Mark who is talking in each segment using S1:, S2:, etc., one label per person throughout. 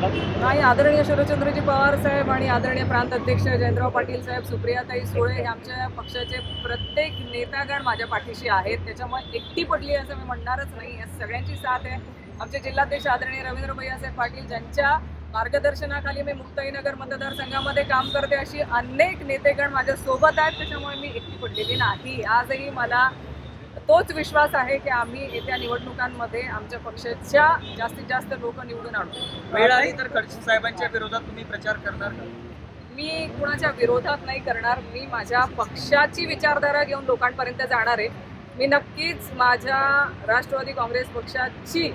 S1: जातात
S2: नाही आदरणीय शरदचंद्रजी पवार साहेब आणि आदरणीय प्रांत अध्यक्ष जयंतराव पाटील साहेब सुप्रियाताई सुळे हे आमच्या पक्षाचे प्रत्येक नेतागण माझ्या पाठीशी आहेत. त्याच्यामुळे एकटी पडली असं मी म्हणणारच नाही. या सगळ्यांची साथ आहे. आमचे जिल्हाध्यक्ष आदरणीय रवींद्र भैयासाहेब पाटील ज्यांच्या मार्गदर्शनाखाली मी मुक्ताईनगर मतदारसंघामध्ये काम करते अशी अनेक नेतेगण माझ्या सोबत आहेत. त्याच्यामुळे मी एकटी पडलेली नाही. आजही मला तोच विश्वास आहे की आम्ही येत्या निवडणुकांमध्ये आमच्या पक्षाच्या जास्तीत जास्त लोक निवडून आणू.
S1: वेळ आली तर खडसे साहेबांच्या विरोधात तुम्ही प्रचार करणार
S2: मी कुणाच्या विरोधात नाही करणार. मी माझ्या पक्षाची विचारधारा घेऊन लोकांपर्यंत जाणार आहे. मी नक्कीच माझ्या राष्ट्रवादी काँग्रेस पक्षाची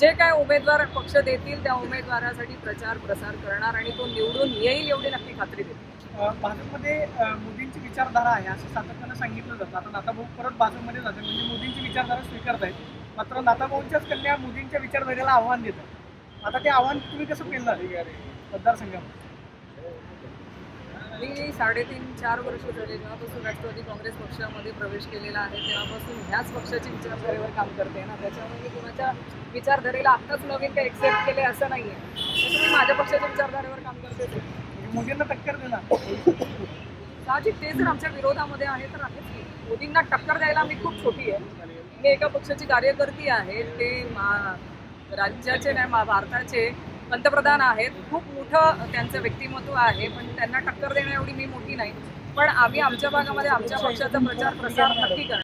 S2: जे काय उमेदवार पक्ष देतील त्या उमेदवारासाठी प्रचार प्रसार करणार आणि तो निवडून येईल एवढी नक्की खात्री देतो.
S3: भाजपमध्ये मोदींची विचारधारा आहे असं सातत्यानं सांगितलं जातं. आता नाताभाऊ परत भाजपमध्ये जाते म्हणजे मोदींची विचारधारा स्वीकारत आहेत मात्र नाताभाऊंच्याच कन्या मोदींच्या विचारधारेला आव्हान देतात. आता ते आव्हान तुम्ही कसं केलं? मतदारसंघामध्ये?
S2: मी साडेतीन चार वर्ष झाले जेव्हापासून राष्ट्रवादी काँग्रेस पक्षामध्ये प्रवेश केलेला आहे. तेव्हापासून ह्याच पक्षाची विचारधारेवर काम करते ना. त्याच्यामुळे मी कुणाच्या विचारधारेला आत्ताच नवीन काही एक्सेप्ट केले असं नाही आहे त्याच्यामुळे मी माझ्या पक्षाच्या विचारधारेवर काम करते.
S3: म्हणजे मोदींना टक्कर देणार.
S2: साहजिक ते जर आमच्या विरोधामध्ये आहे तर आहेच की मोदींना टक्कर द्यायला मी खूप छोटी आहे. मी एका पक्षाची कार्यकर्ती आहे. ते मा राज्याचे नाही मा भारताचे. पंतप्रधान आहेत. खूप मोठं त्यांचं व्यक्तिमत्व आहे. पण त्यांना टक्कर देण्या एवढी मी मोठी नाही. पण आम्ही आमच्या भागामध्ये आमच्या पक्षाचा प्रचार प्रसार नक्की करणार.